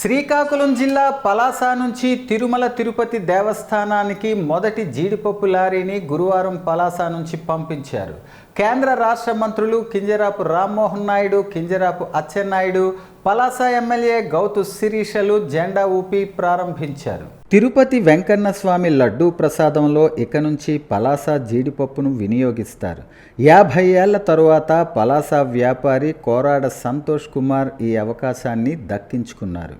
శ్రీకాకుళం జిల్లా పలాస నుంచి తిరుమల తిరుపతి దేవస్థానానికి మొదటి జీడిపప్పు లారీని గురువారం పలాస నుంచి పంపించారు. కేంద్ర రాష్ట్ర మంత్రులు కింజరాపు రామ్మోహన్ నాయుడు కింజరాపు అచ్చెన్నాయుడు పలాస ఎమ్మెల్యే గౌతు శిరీషలు జెండా ఊపి ప్రారంభించారు. తిరుపతి వెంకన్న స్వామి లడ్డూ ప్రసాదంలో ఇక నుంచి పలాస జీడిపప్పును వినియోగిస్తారు. యాభై ఏళ్ళ తరువాత పలాస వ్యాపారి కోరాడ సంతోష్ కుమార్ ఈ అవకాశాన్ని దక్కించుకున్నారు.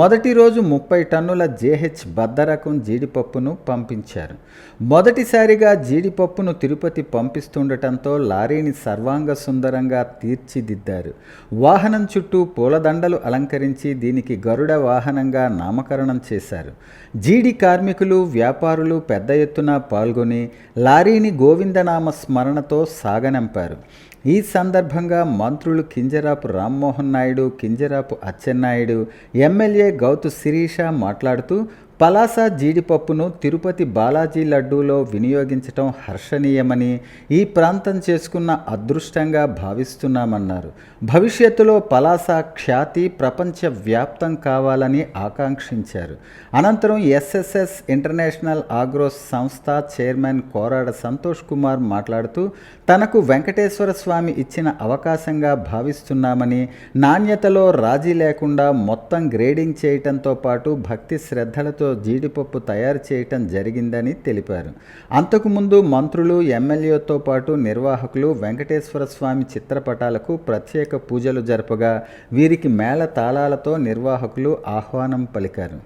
మొదటి రోజు ముప్పై టన్నుల జేహెచ్ బద్దరకం జీడిపప్పును పంపించారు. మొదటిసారిగా జీడిపప్పును తిరుపతి పంపిస్తుండటంతో లారీని సర్వాంగ సుందరంగా తీర్చిదిద్దారు. వాహనం చుట్టూ పూలదండలు అలంకరించి దీనికి గరుడ వాహనంగా నామకరణం చేశారు. జీడి కార్మికులు వ్యాపారులు పెద్ద ఎత్తున పాల్గొని లారీని గోవిందనామ స్మరణతో సాగనంపారు. ఈ సందర్భంగా మంత్రులు కింజరాపు రామ్మోహన్ నాయుడు కింజరాపు అచ్చెన్నాయుడు ఎమ్మెల్యే గౌతు శిరీష మాట్లాడుతూ పలాస జీడిపప్పును తిరుపతి బాలాజీ లడ్డూలో వినియోగించటం హర్షణీయమని ఈ ప్రాంతం చేసుకున్న అదృష్టంగా భావిస్తున్నామన్నారు. భవిష్యత్తులో పలాస ఖ్యాతి ప్రపంచ వ్యాప్తం కావాలని ఆకాంక్షించారు. అనంతరం ఎస్ఎస్ఎస్ ఇంటర్నేషనల్ ఆగ్రోస్ సంస్థ చైర్మన్ కోరాడ సంతోష్ కుమార్ మాట్లాడుతూ తనకు వెంకటేశ్వర స్వామి ఇచ్చిన అవకాశంగా భావిస్తున్నామని నాణ్యతలో రాజీ లేకుండా మొత్తం గ్రేడింగ్ చేయటంతో పాటు భక్తి శ్రద్ధలతో జీడిపప్పు తయారు చేయటం జరిగిందని తెలిపారు. అంతకుముందు మంత్రులు ఎమ్మెల్యేతో పాటు నిర్వాహకులు వెంకటేశ్వర స్వామి చిత్రపటాలకు ప్రత్యేక పూజలు జరపగా వీరికి మేళ తాళాలతో నిర్వాహకులు ఆహ్వానం పలికారు.